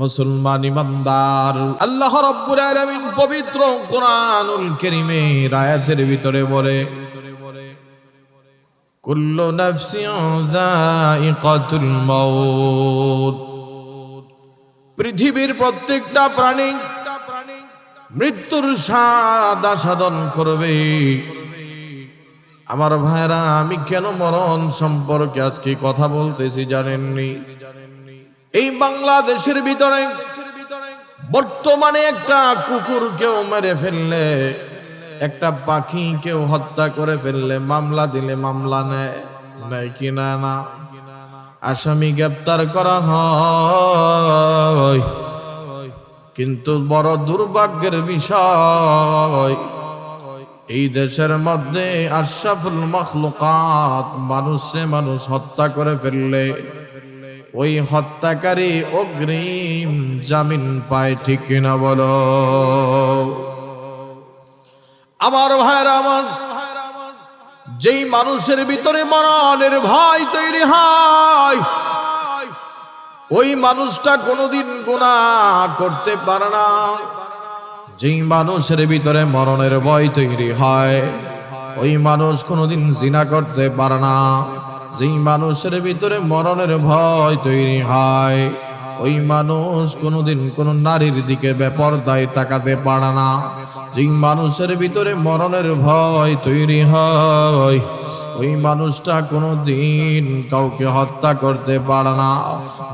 মুসলমান ইমানদার, আল্লাহ রাব্বুল আলামিন পবিত্র কোরআনুল কারীমের আয়াতের ভিতরে বলে, কুল্লু নাফসিন যায়িকাতুল মাউত। পৃথিবীর প্রত্যেকটা প্রাণী মৃত্যুর স্বাদ আস্বাদন করবে। আমার ভাইরা, আমি কেন মরণ সম্পর্কে আজকে কথা বলতেছি জানেননি? এই বাংলাদেশের ভিতরে বর্তমানে একটা কুকুর কেউ মেরে ফেললে, একটা পাখি কেউ হত্যা করে ফেললে, মামলা দিলে মামলা নেয় নেয় কি না না? আসামি গ্রেপ্তার করা হয়। কিন্তু বড় দুর্ভাগ্যের বিষয়, এই দেশের মধ্যে আশরাফুল মখলুকাত মানুষে মানুষ হত্যা করে ফেললে ওই হত্যাকারী অগ্রিম জামিন পায়, ঠিক কিনা বলো? আমার ভাইরা আমার, যেই মানুষের ভিতরে মরণের ভয় তৈরি হয়, ওই মানুষটা কোনোদিন গুণা করতে পারে না। যেই মানুষের ভিতরে মরণের ভয় তৈরি হয়, ওই মানুষ কোনোদিন জিনা করতে পারে না। যেই মানুষের ভিতরে মরণের ভয় তৈরি হয়, ওই মানুষ কোনোদিন কোনো নারীর দিকে বেপরদায় তাকাতে পারে না। যেই মানুষের ভিতরে মরণের ভয় তৈরি হয়, ওই মানুষটা কোনো দিন কাউকে হত্যা করতে পারে না।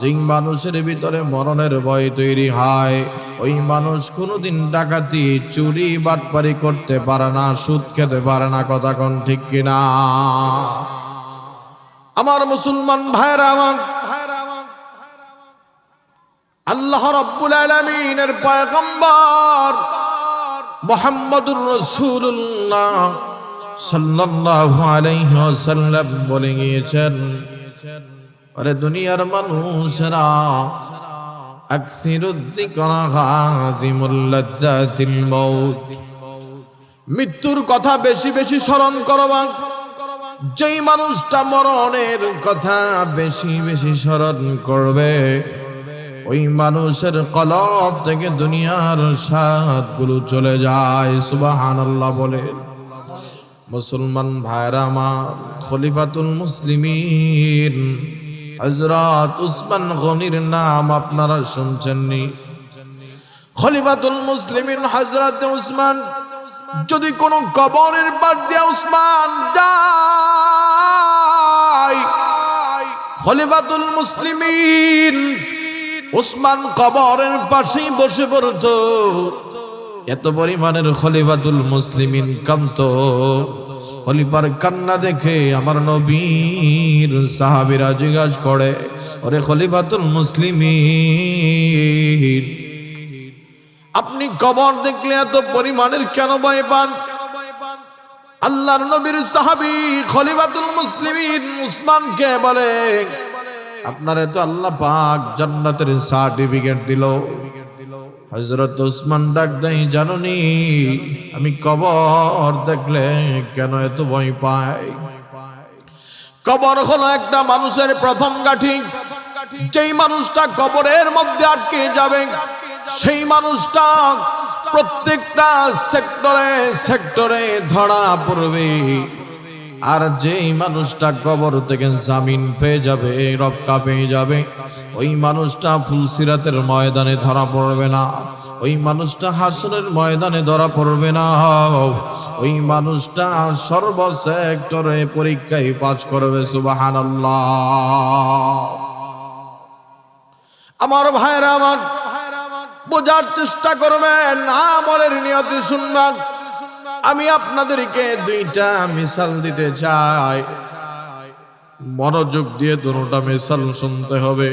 যেই মানুষের ভিতরে মরণের ভয় তৈরি হয়, ওই মানুষ কোনোদিন ডাকাতি, চুরি, বাটপারি করতে পারে না, সুদ খেতে পারে না, কথা কোন ঠিক কিনা? আমার মুসলমান ভাইরা আমার আল্লাহ রব্বুল আলমিনের পয়গম্বর মোহাম্মদুর রসুল্লাহ সাল্লাল্লাহু আলাইহি ওয়াসাল্লাম বলে গিয়েছেন, আরে দুনিয়ার মানুষেরা মৃত্যুর কথা বেশি বেশি স্মরণ করবা যেই মানুষটা মরণের কথা বেশি বেশি স্মরণ করবে, ওই মানুষের কলব থেকে দুনিয়ার স্বাদগুলো চলে যায়। সুবহানাল্লাহ বলে, মুসলমান ভাইরা আমার, খলিফাতুল মুসলিমিন হজরত উসমান গনির নাম আপনারা শুনছেননি। খলিফাতুল মুসলিমিন হজরত উসমান যদি কোন কবরের পার দিয়ে উসমান যায়, খলিফাতুল মুসলিমিন উসমান কবরের পাশেই বসে পড়ত। এত পরিমাণের খলিফাতুল মুসলিমিন কান্ত খলিফার কান্না দেখে আমার নবীর সাহাবিরা জিজ্ঞাসা করে, ওরে খলিফাতুল মুসলিমিন আপনি কবর দেখলে এত পরিমাণের কেন ভয় পান? আল্লাহর নবীর সাহাবি খলিফাতুল মুসলিমিন উসমানকে বলে, আপনারে তো আল্লাহ পাক জান্নাতের সার্টিফিকেট দিল। হজরত উসমান ডাক দেই জাননি, আমি কবর দেখলে কেন এত ভয় পাই? কবর হলো একটা মানুষের প্রথম গাঠি। যেই মানুষটা কবরের মধ্যে আটকে যাবে সেই মানুষটা প্রত্যেকটা সেক্টরে সেক্টরে ধরা পড়বে। আর যেই মানুষটা কবর থেকে জামিন পেয়ে যাবে, রক্ষা পেয়ে যাবে, ওই মানুষটা ফুলসিরাতের ময়দানে ধরা পড়বে না। ওই মানুষটা হাসনের ময়দানে ধরা পড়বে না। ওই মানুষটা সর্ব সেক্টরে পরীক্ষায় পাস করবে সুবাহান আমার ভাইরা আমার বোঝার চেষ্টা করবেন, আমলের নিয়তি শুনবেন। আমি আপনাদেরকে দুইটা মিসাল দিতে চাই। মনোযোগ দিয়ে দুটা মিসাল শুনতে হবে।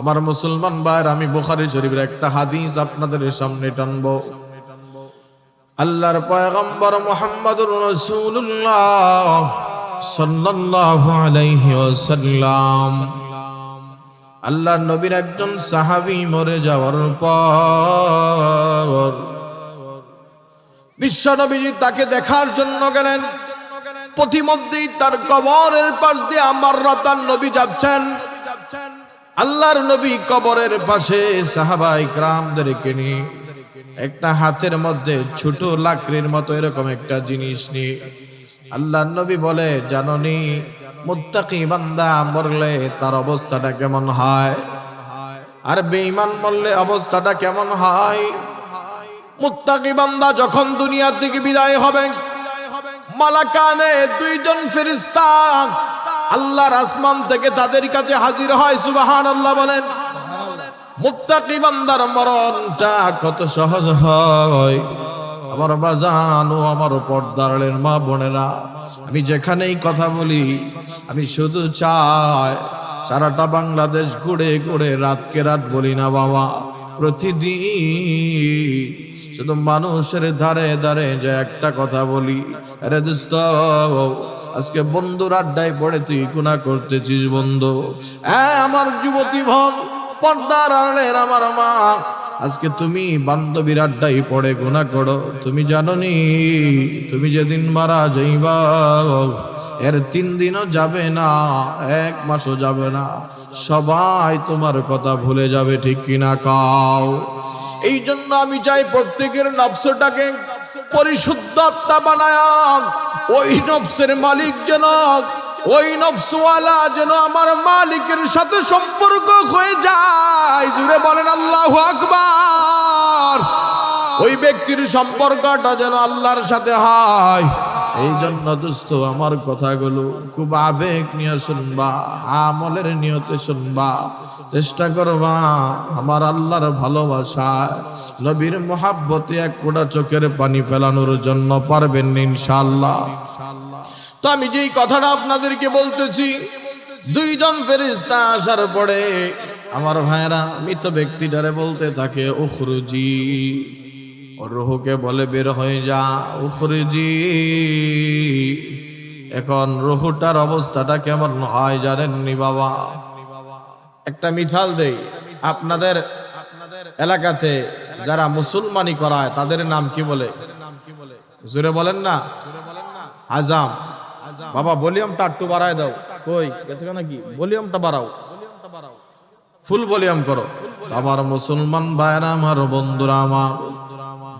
আমার মুসলমান ভাইয়ের, আমি বোখারি শরীফের একটা হাদিস আপনাদের সামনে টানব। আল্লাহর পয়গম্বর মোহাম্মদুর রাসূলুল্লাহ সাল্লাল্লাহু আলাইহি ওয়াসাল্লাম। আল্লাহর নবীর একজন সাহাবী মরে যাওয়ার পর বিশ্বনবীজি তাকে দেখার জন্য গেলেন প্রতিমধ্যেই তার কবরের পাশ দিয়ে আমার রতার নবী যাচ্ছেন। আল্লাহর নবী কবরের পাশে সাহাবাই ক্রামদেরকে নিয়ে একটা হাতের মধ্যে ছোট লাকড়ির মতো এরকম একটা জিনিস নিয়ে আল্লাহর নবী বলে, জাননি মুত্তাকি বান্দা মরলে তার অবস্থাটা কেমন হয়? আর বেঈমান মরলে অবস্থাটা কেমন হয়? মুত্তাকি বান্দা যখন দুনিয়া থেকে বিদায় হবে, মালাকানে দুইজন ফেরিস্তা আল্লাহর আসমান থেকে তাদের কাছে হাজির হয় সুবাহান আল্লাহ বলেন। মুত্তাকি বান্দার মরণটা কত সহজ হয়? আমার বাজান ও আমার পর্দারের মা বোনেরা, আমি যেখানেই কথা বলি, আমি শুধু চাই, সারাটা বাংলাদেশ ঘুরে ঘুরে রাতকে রাত বলি না বাবা, প্রতিদিন শুধু মানুষের ধারে ধারে যে একটা কথা বলি। আরে দোস্ত, আজকে বন্ধুর আড্ডায় পড়ে তুই গুণা করতেছিস বন্ধু। হ্যাঁ আমার যুবতী ভন পর্দার আমার মা আজকে তুমি বান্ধবীর আড্ডায় পড়ে গুণা করো। তুমি জানো নি তুমি যেদিন মারা যাইবা, এর তিন দিনও যাবে না, এক মাসও যাবে না। সবাই তোমার কথা ভুলে যাবে, ঠিক কিনা কাও? এই জন্য আমি চাই প্রত্যেকের নবসটাকে পরিশুদ্ধ বানায়, ওই নবসের মালিক যেন ওই নবসওয়ালা যেন আমার মালিকের সাথে সম্পর্ক হয়ে যায়। জুড়ে বলেন, আল্লাহ আকবার। ওই ব্যক্তির সম্পর্কটা যেন আল্লাহর সাথে হয়। এই জন্য দোস্ত, আমার কথাগুলো খুব আবেগ নিয়ে শুনবা, আমলের নিয়তে শুনবা। চেষ্টা করবা, আমার আল্লাহর ভালোবাসা নবীর মহাব্বতে এক কোটা চোখের পানি ফেলানোর জন্য পারবেন ইনশাআল্লাহ। তো আমি যেই কথাটা আপনাদেরকে বলতেছি, দুইজন ফেরিস্তা আসার পরে আমার ভাইরা মৃত ব্যক্তিটারে বলতে থাকে, উখরুজি। রুহুকে বলে, বের হয়ে যা, উখরুজি। এখন রুহুটার অবস্থাটা কেমন হয় জানেন জানেননি বাবা? একটা মিথাল দেই, আপনাদের এলাকাতে যারা মুসলমানি করায়, তাদের নাম কি বলে? জোরে বলেন না। আজাম। বাবা, ভলিউমটা একটু বাড়ায় দাও। কই, গেছে নাকি? ভলিউমটা বাড়াও। ফুল ভলিউম করো। আমার মুসলমান ভাইরা আমার বন্ধুরা, আমার।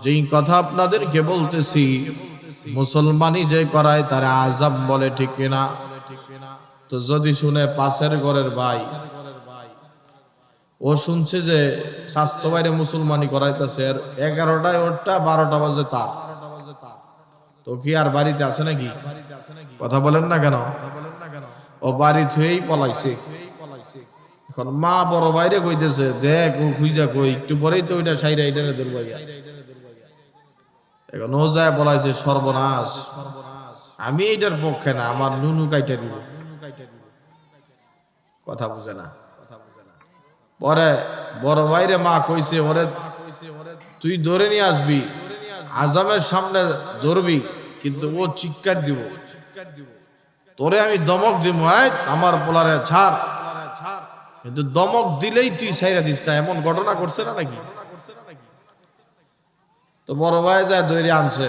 যেই কথা আপনাদেরকে বলতেছি, মুসলমানই যে করায় তারা আজাম বলে ঠিক কিনা? তো যদি শুনে পাশের ঘরের ভাই, ও শুনছে যে স্বাস্থ্য বাইরে মুসলমানি করাইতেছে, আর এগারোটায় ওরটা বারোটা বাজে তার। তো কি আর বাড়িতে আছে নাকি? কথা বলেন না কেন? ও বাড়ি থুয়েই পলাইছে। এখন মা বড় বাইরে কইতেছে দেখ ও খুঁজা কই? একটু পরেই তো ওইটা সাইরা এটা দুর্বাইয়া এখন ও যায় বলাইছে সর্বনাশ। আমি এটার পক্ষে না আমার নুনু কাইটা দিব। কথা বুঝে না। পরে বড় ভাইরে মা কইছে ওরে তুই ধরে নিয়ে আসবি। আজামের সামনে ধরবি। কিন্তু ও চিৎকার দিব। তোরে আমি দমক দিব আমার পোলারে ছাড়। কিন্তু দমক দিলেই তুই সাইরা দিস না, এমন ঘটনা করছে না নাকি? তো বড় ভাই যায় দৈরি আনছে।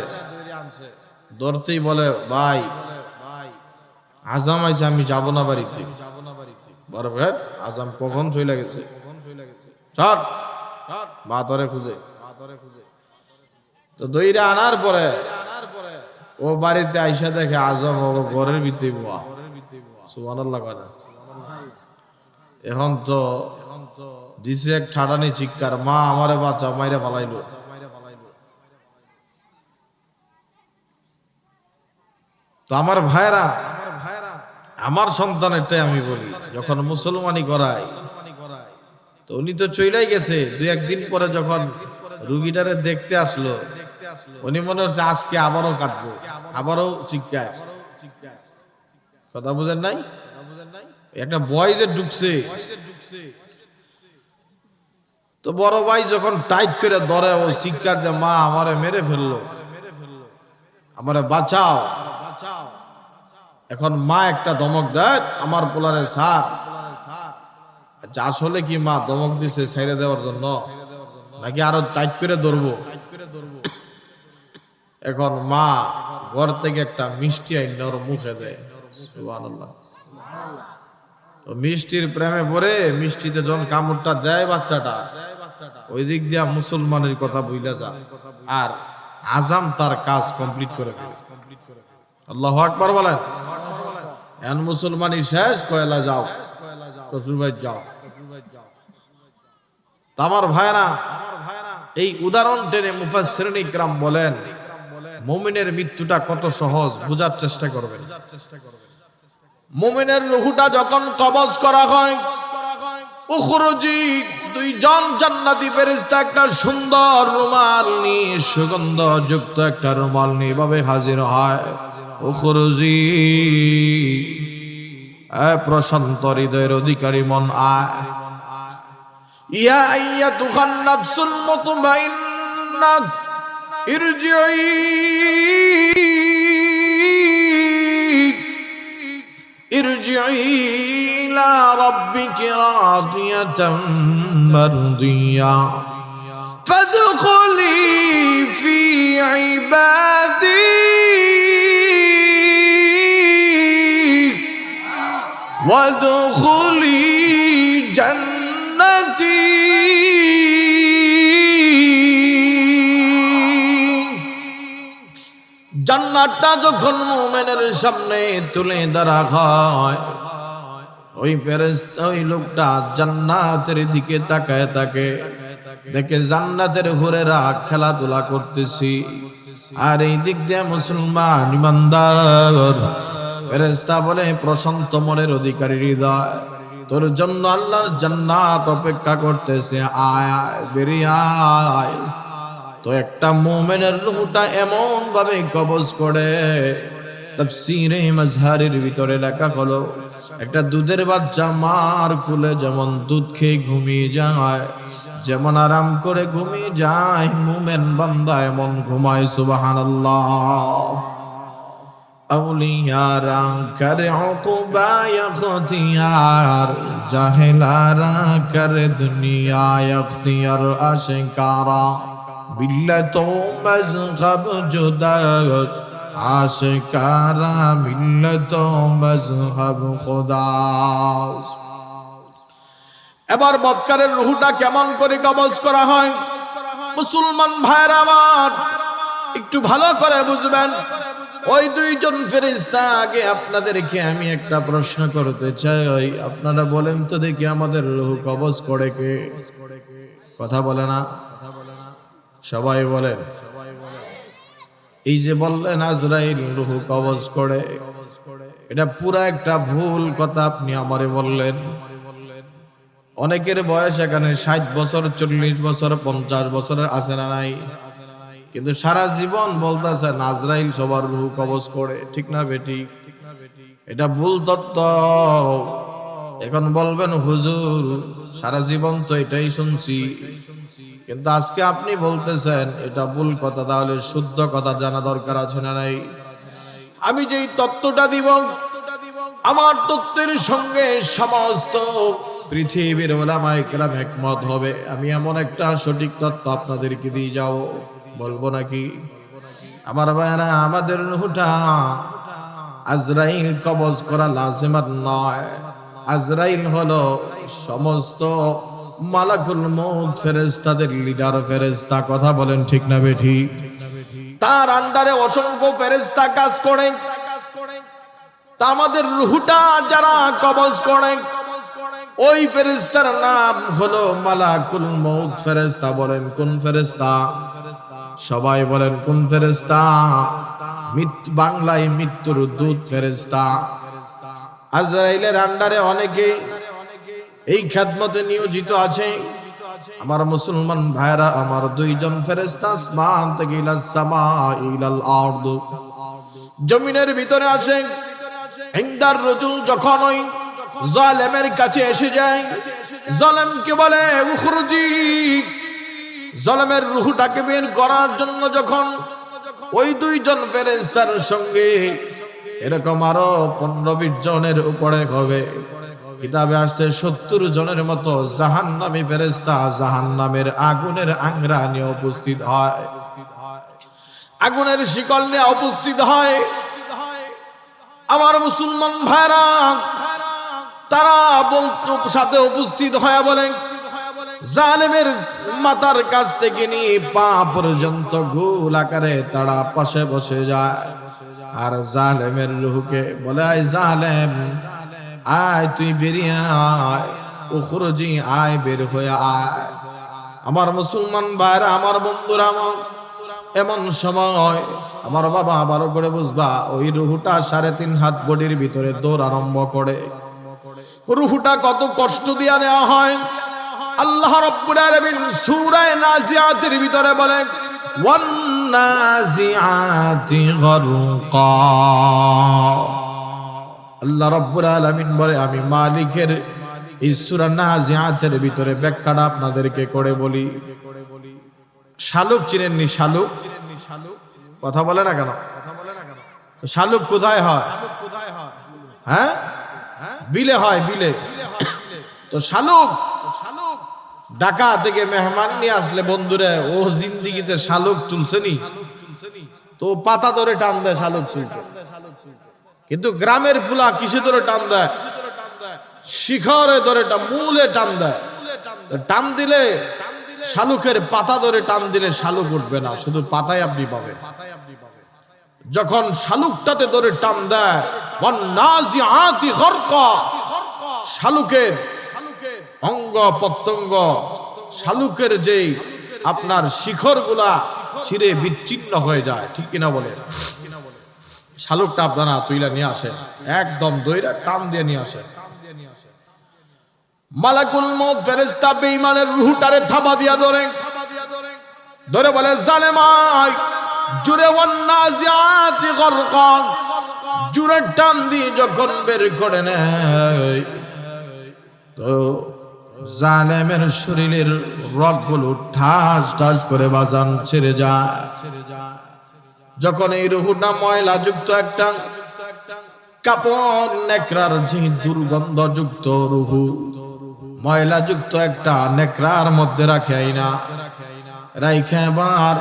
ধরতেই বলে, ভাই, আজাম আইছে, আমি যাব না বাড়িতে। বড় ভাই, আজাম কখন চলে গেছে? ছাড় খুঁজে। তো দইরা আনার পরে ও বাড়িতে আইসা দেখে আজম ও ঘরের ভিতরে বুয়া। সুবহানাল্লাহ কয় না? এখন তো দিছে এক ঠাডানি চিৎকার, মা আমারে বাচ্চা মাইরে পালাইলো। তো আমার ভাইরা আমার সন্তানেরটাই আমি বলি, যখন মুসলমানি করায়, তো উনি তো চইলাই গেছে দুই একদিন পরে যখন রুগীটারে দেখতে আসলো উনি মনে হচ্ছে আজকে আবারও কাটবো আবারও চিৎকার। কথা বুঝেন নাই? একটা বয়সে ঢুকছে। তো বড় ভাই যখন টাইট করে ধরে ও চিৎকার দিয়ে মা আমারে মেরে ফেলল। আমারে বাঁচাও। এখন মা একটা দমক দেয় আমার পোলারে ছাড়। আচ্ছা আসলে কি মা দমক দিছে ছেড়ে দেওয়ার জন্য? নাকি আরও টাইট করে ধরবো। এখন মা ঘর থেকে একটা মিষ্টি আইন মুখে দেয়। মিষ্টির প্রেমে পড়ে মিষ্টিতে যখন কামড়টা দেয় বাচ্চাটা, ওই দিক দিয়া মুসলমানের কথা বুঝলা যা। আর আজাম তার কাজ কমপ্লিট করে আল্লাহ আকবার বলেন। এখন মুসলমানই শেষ, কয়লা যাও। শ্বশুর ভাই যাও আমার ভাইরা এই উদাহরণ টেনে মুফাসসিরিন ইকরাম বলেন মুমিনের মৃত্যুটা কত সহজ, বোঝার চেষ্টা করবেন। মুমিনের রুহুটা যখন কবজ করা হয়, উখরুজি দুইজন জান্নাতি ফেরেশতা একটা সুন্দর রুমাল নিয়ে সুগন্ধ যুক্ত একটা রুমাল নিয়ে এভাবে হাজির হয়। উখরুজি প্রশান্ত হৃদয়ের অধিকারী মন আয়। ইয়া আইয়াতুহান নাফসুল মুতমাইন্না ارجعي. ارجعي إلى ربك راضية مرضية. فادخلي في عبادي. وادخلي জান্নাতটা যখন মোমেনের সামনে তুলে ধরা হয়, ওই ফেরেশতা, ওই লোকটা জান্নাতের দিকে তাকায় তাকে দেখে, জান্নাতের হুরেরা খেলাধুলা করতেছি। আর এই দিক দিয়ে মুসলমান ইমানদার। ফেরেশতা বলে, প্রশান্ত মনের অধিকারী হৃদয়, তোর জন্য আল্লাহর জান্নাত অপেক্ষা করতেছে। আয় আয় আয়। তো একটা মোমেনের রুহটা এমন ভাবে কবজ করে। তাফসীরে মাজহারের ভিতরে লেখা হলো, একটা দুধের বাচ্চা মার কুলে যেমন দুধ খেয়ে ঘুমিয়ে যায়, যেমন আরাম করে ঘুমিয়ে যায়, মোমেন বান্দা এমন ঘুমায়, সুবহানাল্লাহ। আউলিয়ারা করে উকুবা ইখতিয়ার জাহেলারা করে দুনিয়া আশিকারা এবার বৎকারের রুহুটা কেমন করে কবজ করা হয়? মুসলমান ভাইরা আমার, একটু ভালো করে বুঝবেন। ওই দুইজন ফেরেশতা আগে আপনাদেরকে আমি একটা প্রশ্ন করতে চাই। আপনারা বলেন তো দেখি আমাদের রুহু কবজ করে কে? কথা বলে না। সবাই বলেন। এই যে বললেন, আজরাইল রুহু কবজ করে। এটা পুরা একটা ভুল কথা আপনি আমারে বললেন। অনেকের বয়স এখানে ষাট বছর, চল্লিশ বছর, পঞ্চাশ বছরের আছে না নাই? কিন্তু সারা জীবন বলতেছে নাজরাইল সবার রুহু কবজ করে। ঠিক না বেটি? এটা ভুল তত্ত্ব। এখন বলবেন, হুজুর, সারা জীবন তো এটাই শুনছি। কিন্তু আজকে আপনি বলতেছেন, এটা ভুল কথা, তাহলে শুদ্ধ কথা জানা দরকার আছে না নাই? আমি যেই তত্ত্বটা দিব, আমার তত্ত্বের সঙ্গে সমস্ত পৃথিবীর ওলামায়ে কেরাম একমত হবে। আমি এমন একটা সঠিক তত্ত্ব আপনাদেরকে দিয়ে যাব, বলব নাকি? আমার ভাইরা আমাদের রুহটা আজরাইল কবজ করা লাজিমাত নয়। আজরাইল হলো সমস্ত মালাকুল মউত ফেরেশতাদের লিডার, ফেরেশতা, কথা বলেন ঠিক না বেঠি? তার আন্ডারে অসংখ্য ফেরেশতা কাজ করে। আমাদের রুহুটা যারা কবজ করে, ওই ফেরেশতার নাম হলো মালাকুল মউত ফেরেশতা। বলেন, কোন ফেরেশতা? সবাই বলেন, কোন মৃত্যু বাংলায় মৃত্যুর দূত ফেরেশতা। আজরাইলের আন্ডারে অনেকে এই খেদমতে নিয়োজিত আছে। আমার মুসলমান ভাইরা আমার দুইজন জমিনের ভিতরে আছে, ইন্দার রজুল যখন ওই জালেমের কাছে এসে যায়, জালেমকে বলে, উখরুজি। জলমের রুহুটাকে বের করার জন্য যখন ওই দুইজন ফেরেস্তার সঙ্গে এরকম আরও পনেরো বিশ জনের উপরে হবে। কিতাবে আসছে, সত্তর জনের মতো জাহান নামী ফেরেস্তা জাহান নামের আগুনের আংরা নিয়ে উপস্থিত হয়। আগুনের শিকল নিয়ে উপস্থিত হয়। আমার মুসলমান ভাইরা, তারা বলতো, সাথে উপস্থিত হয়ে বলেন জালেমের মাথার কাছ থেকে নিয়ে পা পর্যন্ত গোল আকারে তারা পাশে বসে যায়। আর জালেমের রুহকে বলে, আয় জালেম, আয়, তুই বেরিয়ে আয়, উখরজি, আয়, বের হয়ে আয়। আমার মুসলমান ভাইরা, আমার বন্ধুরা, আমার এমন সময় আমার বাবা ভালো করে বুঝবা, ওই রুহুটা সাড়ে তিন হাত বডির ভিতরে দৌড় আরম্ভ করে। রুহুটা কত কষ্ট দিয়া নেওয়া হয়। আল্লাহ রব্বুল আলামিন সূরা নাজিয়াতের ভিতরে বলে নাজিআতি গরকা আল্লাহ রব্বুল বলে, আমি মালিকের এই সূরা নাজিআতের ভিতরে ব্যাখ্যাটা আপনাদেরকে করে বলি। শালুক চিনেননি শালুক? কথা বলে না কেন? শালুক কোথায় হয়? হ্যাঁ? বিলে হয়, বিলে। তো শালুক ঢাকা থেকে মেহমান নিয়ে আসলে বন্ধুরা, ও জিন্দিগিতে শালুক তুলছেনি। তো পাতা ধরে টান দেয় শালুক তুলতে। কিন্তু গ্রামের পুলা কিসে ধরে টান দেয়? শিখরে ধরে মূলে টান দেয়। টান দিলে শালুকের পাতা ধরে টান দিলে শালুক উঠবে না, শুধু পাতায় আপনি পাবেন। যখন শালুকটাতে ধরে টান দেয় শালুকের অঙ্গ প্রত্যঙ্গ শালুকের যেই আপনার শিখরগুলা ছিঁড়ে বিচ্ছিন্ন হয়ে যায়, ঠিক কিনা বলে শালুকটা আপনারা তুইলা নিয়ে আসে একদম দইরা টান দিয়ে নিয়ে আসে মালাকুল মউত ফেরেশতা বেঈমানের রূহটারে থাবা দিয়া ধরে ধরে বলে, জালেমাই জুরে ওয়ান্নাজিআতি গরকা জুরে টান দিয়ে যখন বের করে নেয়, তো জালেমের শরীরের রগগুলো ঠাস ঠাস করে বাজান ছেড়ে যায়। যখন এই রুহুটা ময়লা যুক্ত একটা কাপড় নেকড়ার যে দুর্গন্ধ যুক্ত রুহু, ময়লা যুক্ত একটা নেকড়ার মধ্যে রাখে না রাইখে আবার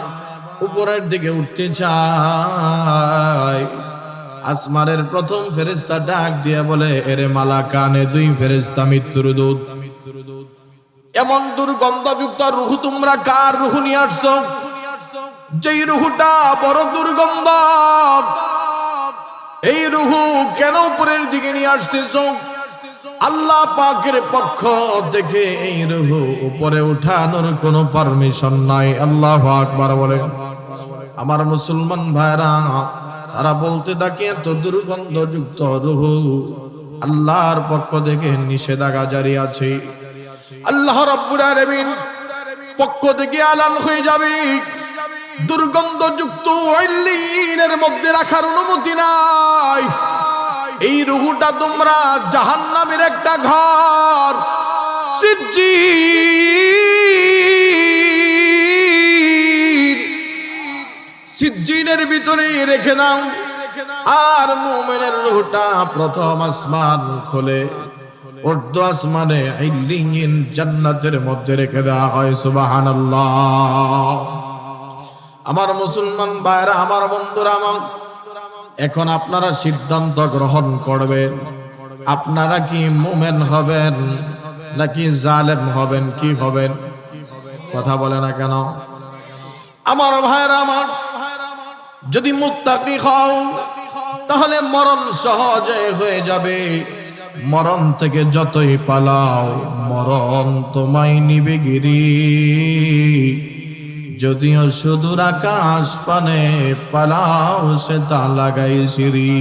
উপরের দিকে উঠতে চায়। আসমানের প্রথম ফেরেস্তা ডাক দিয়ে বলে, এরে মালা কানে দুই ফেরেস্তা মৃত্যুর দূত। এমন দুর্গন্ধযুক্ত রুহু তোমরা কার রুহু নিয়ে আসছো? যেই রুহুটা বড় দুর্গন্ধ। এই রুহু কেন উপরের দিকে নিয়ে আসতেছ? আল্লাহ পাকের পক্ষ থেকে এই রুহু উপরে উঠানোর কোনো পারমিশন নাই। আল্লাহ আকবার বলে। আমার মুসলমান ভাইরা, তারা বলতে থাকে, এত দুর্গন্ধযুক্ত রুহু আল্লাহর পক্ষ থেকে নিষেধাজ্ঞা জারি আছে। আল্লাহ রব্বুল আলামিন পক্ষ থেকে আলান হয়ে যাবে। দুর্গন্ধযুক্ত আইলিনের মধ্যে রাখার অনুমতি নাই। এই রুহুটা তোমরা জাহান্নামের একটা ঘর। সিজ্জিন। সিজ্জিনের ভিতরে রেখে দাও। আর মুমিনের রুহুটা প্রথম আসমান খোলে। আসমানে ইল্লিয়িন জান্নাতের মধ্যে রেখে দেওয়া হয়, সুবহানাল্লাহ। আমার মুসলমান ভাইরা আমার বন্ধুরা, আমার এখন আপনারা সিদ্ধান্ত গ্রহণ করবেন। আপনারা কি মুমেন হবেন নাকি জালেম হবেন, কি হবেন? কথা বলে না কেন? আমার ভাইরা আমার যদি মুত্তাকি হও, তাহলে মরণ সহজে হয়ে যাবে। মরণ থেকে যতই পালাও, মরণ তোমায় নিবে গিরি। যদিও সুদূর আকাশ পানে পালাও, সে তা লাগাই সিরি